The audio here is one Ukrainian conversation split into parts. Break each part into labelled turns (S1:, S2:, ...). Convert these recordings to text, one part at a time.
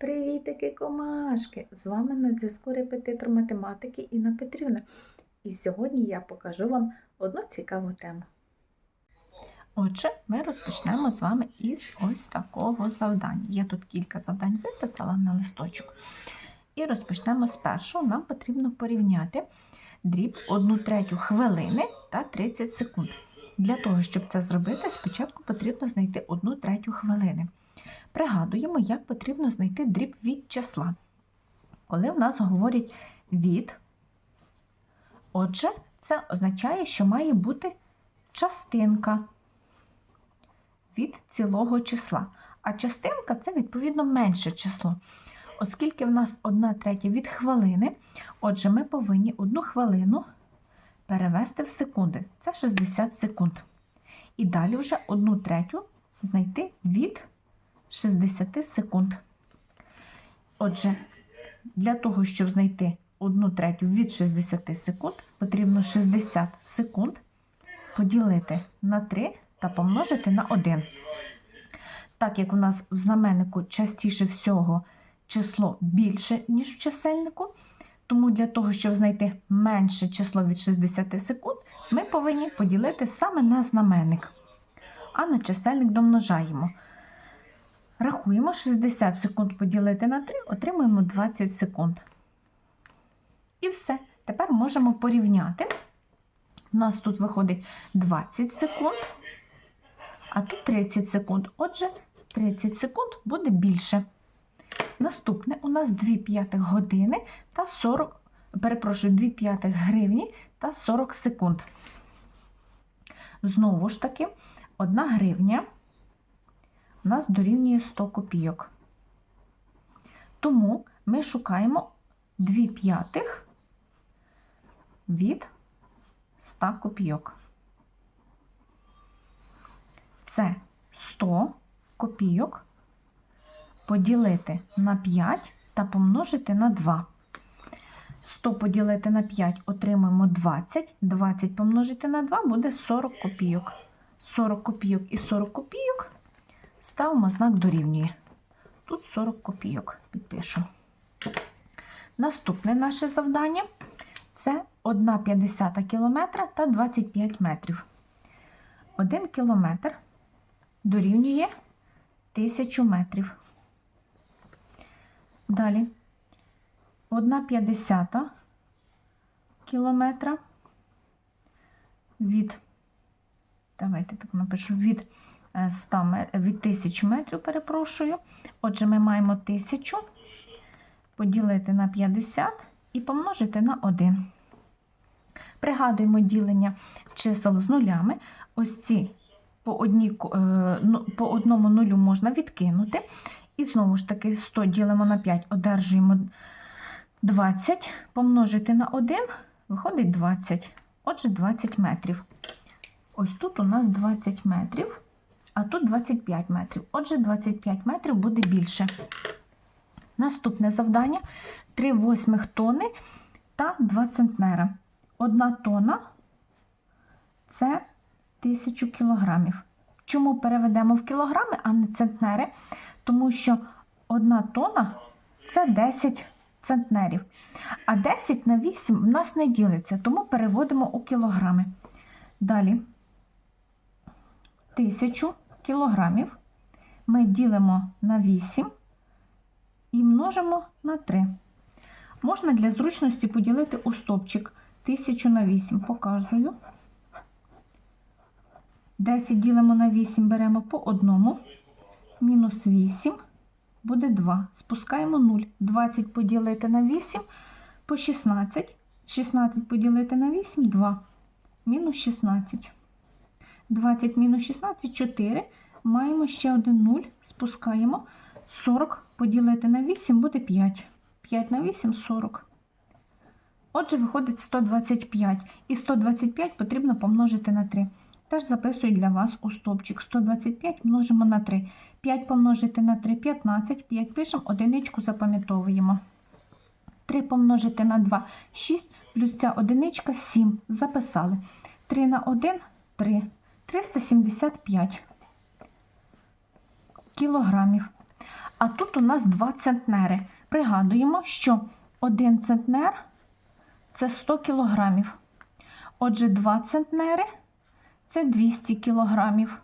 S1: Привітики, комашки! З вами на зв'язку репетитор математики Інна Петрівна. І сьогодні я покажу вам одну цікаву тему. Отже, ми розпочнемо з вами із ось такого завдання. Я тут кілька завдань виписала на листочок. І розпочнемо з першого. Нам потрібно порівняти дріб 1 третю хвилини та 30 секунд. Для того, щоб це зробити, спочатку потрібно знайти 1 третю хвилини. Пригадуємо, як потрібно знайти дріб від числа. Коли в нас говорять від, отже, це означає, що має бути частинка від цілого числа. А частинка це, відповідно, менше число. Оскільки в нас 1 третя від хвилини, отже, ми повинні одну хвилину перевести в секунди. Це 60 секунд. І далі вже 1 третю знайти від 60 секунд. Отже, для того, щоб знайти 1 третю від 60 секунд, потрібно 60 секунд поділити на 3 та помножити на 1. Так як у нас в знаменнику частіше всього число більше, ніж в чисельнику, тому для того, щоб знайти менше число від 60 секунд, ми повинні поділити саме на знаменник, а на чисельник домножаємо. Рахуємо 60 секунд поділити на 3, отримуємо 20 секунд. І все. Тепер можемо порівняти. У нас тут виходить 20 секунд, а тут 30 секунд. Отже, 30 секунд буде більше. Наступне у нас 2 п'ятих години та 40, перепрошую, 2 п'ятих гривні та 40 секунд. Знову ж таки, 1 гривня у нас дорівнює 100 копійок. Тому ми шукаємо 2 п'ятих від 100 копійок. Це 100 копійок поділити на 5 та помножити на 2. 100 поділити на 5 отримаємо 20. 20 помножити на 2 буде 40 копійок. 40 копійок і 40 копійок ставимо знак дорівнює. Тут 40 копійок підпишу. Наступне наше завдання це 1,50 кілометра та 25 метрів. 1 кілометр дорівнює 1000 метрів. Далі 1,50 кілометра від, давайте так напишу, від 100 від 1000 метрів, перепрошую. Отже, ми маємо 1000 поділити на 50 і помножити на 1. Пригадуємо ділення чисел з нулями. Ось ці по, одній, ко- е, ну, по одному нулю можна відкинути. І знову ж таки 100 ділимо на 5, одержуємо 20, помножити на 1, виходить 20. Отже, 20 метрів. Ось тут у нас 20 метрів, а тут 25 метрів. Отже, 25 метрів буде більше. Наступне завдання 3 восьмих тони та 2 центнера. Одна тонна це 1000 кілограмів. Чому переведемо в кілограми, а не центнери? Тому що одна тонна це 10 центнерів. А 10 на 8 в нас не ділиться, тому переводимо у кілограми. Далі 1000 кілограмів ми ділимо на 8 і множимо на 3. Можна для зручності поділити у стопчик 1000 на 8, показую. 10 ділимо на 8, беремо по одному. Мінус 8 буде 2. Спускаємо 0. 20 поділити на 8 по 16. 16 поділити на 8 2. Мінус 16. 20 мінус 16 4. Маємо ще один 0. Спускаємо. 40 поділити на 8 буде 5. 5 на 8 40. Отже, виходить 125. І 125 потрібно помножити на 3. Теж записую для вас у стовпчик. 125 множимо на 3. 5 помножити на 3 15. 5 пишемо, одиничку запам'ятовуємо. 3 помножити на 2 6, плюс ця одиничка 7. Записали. 3 на 1 3. 375 кілограмів. А тут у нас 2 центнери. Пригадуємо, що 1 центнер це 100 кілограмів. Отже, 2 центнери це 200 кілограмів.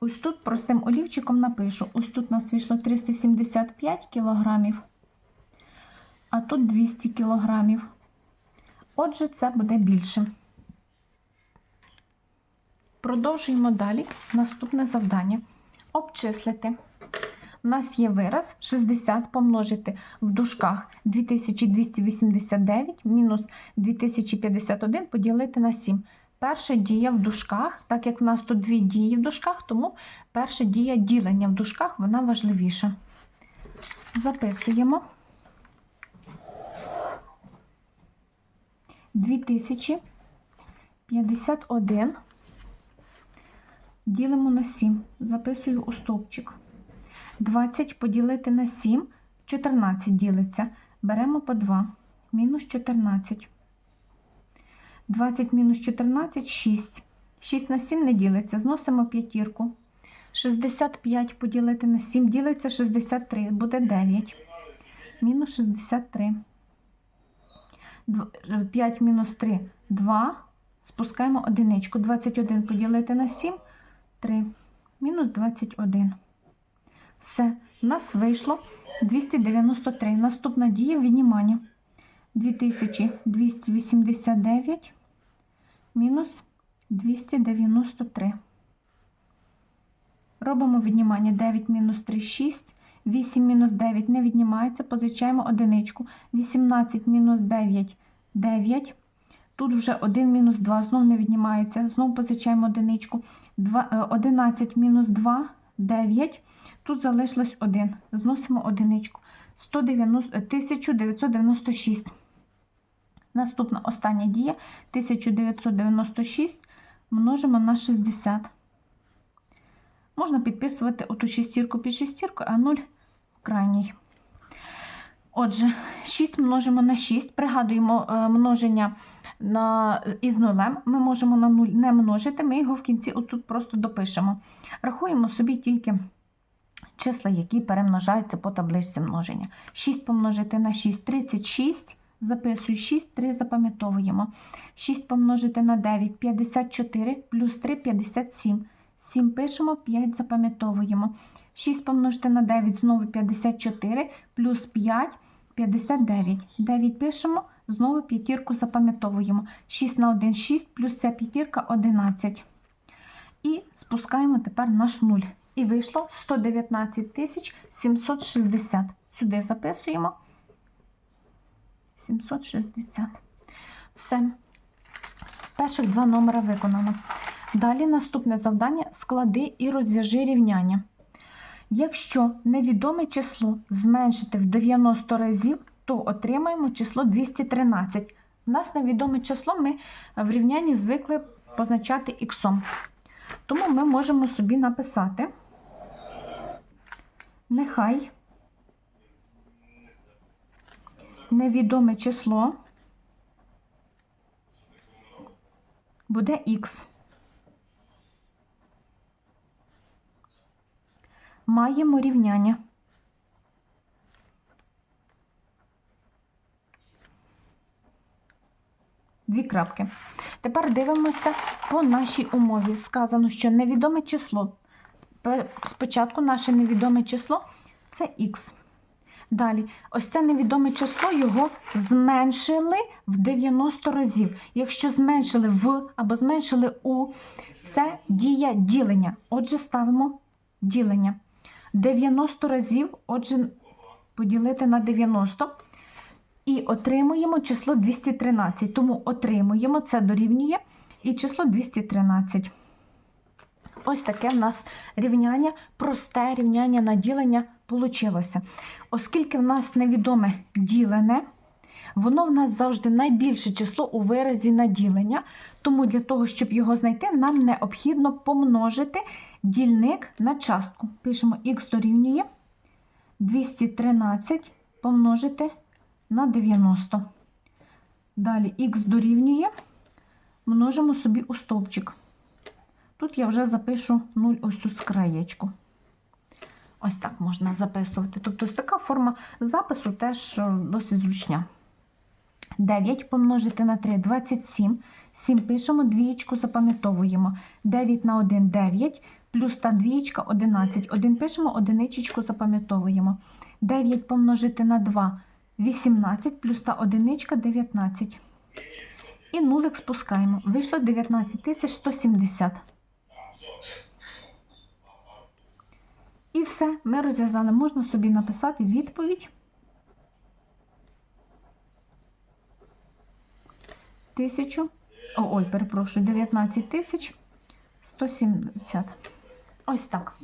S1: Ось тут простим олівчиком напишу. Ось тут у нас вийшло 375 кілограмів, а тут 200 кілограмів. Отже, це буде більше. Продовжуємо далі. Наступне завдання. Обчислити. У нас є вираз 60 помножити в дужках 2289 мінус 2051 поділити на 7. Перша дія в дужках, так як в нас тут дві дії в дужках, тому перша дія ділення в дужках вона важливіша. Записуємо 2051 ділимо на 7. Записую у стовпчик. 20 поділити на 7, 14 ділиться. Беремо по 2. Мінус 14. 20 мінус 14 6. 6 на 7 не ділиться. Зносимо п'ятірку. 65 поділити на 7 ділиться 63. Буде 9. Мінус 63. 5 мінус 3 2. Спускаємо одиничку. 21 поділити на 7 3. Мінус 21. Все, у нас вийшло 293. Наступна дія віднімання. 2289 мінус 293. Робимо віднімання 9 мінус 3 6. 8 мінус 9 не віднімається, позичаємо одиничку. 18 мінус 9 9. Тут вже 1 мінус 2 знов не віднімається. Знову позичаємо одиничку. 2, 11 мінус 2 9. Тут залишилось 1. Зносимо одиничку. 190, 1996. Наступна остання дія 1996 множимо на 60. Можна підписувати оту шістірку під шістірку, а 0 крайній. Отже, 6 множимо на 6. Пригадуємо е, множення на, із нулем. Ми можемо на 0 не множити, ми його в кінці отут просто допишемо. Рахуємо собі тільки числа, які перемножаються по табличці множення. 6 помножити на 6 36. Записую 6, 3 запам'ятовуємо. 6 помножити на 9 54, плюс 3 57. 7 пишемо, 5 запам'ятовуємо. 6 помножити на 9 знову 54, плюс 5 59. 9 пишемо, знову п'ятірку запам'ятовуємо. 6 на 1 6, плюс ця п'ятірка 11. І спускаємо тепер наш 0. І вийшло 119 760. Сюди записуємо. 760. Все. Перших два номера виконано. Далі наступне завдання склади і розв'яжи рівняння. Якщо невідоме число зменшити в 90 разів, то отримаємо число 213. У нас невідоме число ми в рівнянні звикли позначати іксом. Тому ми можемо собі написати, нехай невідоме число буде х. Маємо рівняння. Дві крапки. Тепер дивимося по нашій умові. Сказано, що невідоме число. Спочатку наше невідоме число це х. Далі, ось це невідоме число, його зменшили в 90 разів. Якщо зменшили в або зменшили у, це дія ділення. Отже, ставимо ділення. 90 разів, отже, поділити на 90. І отримуємо число 213. Тому отримуємо, це дорівнює і число 213. Ось таке в нас рівняння, просте рівняння на ділення вийшло. Оскільки в нас невідоме ділене, воно в нас завжди найбільше число у виразі на ділення. Тому для того, щоб його знайти, нам необхідно помножити дільник на частку. Пишемо х дорівнює 213 помножити на 90. Далі х дорівнює, множимо собі у стовпчик. Тут я вже запишу 0 ось тут з краєчку. Ось так можна записувати. Тобто, ось така форма запису теж е, досить зручна. 9 помножити на 3 27. 7 пишемо, двієчку запам'ятовуємо. 9 на 1 9, плюс та двієчка 11. 1 пишемо, одиничечку запам'ятовуємо. 9 помножити на 2 18, плюс та одиничка 19. І нулик спускаємо. Вийшло 19 170. І все, ми розв'язали. Можна собі написати відповідь. Тисячу, о, ой, перепрошую, 19 тисяч 170. Ось так.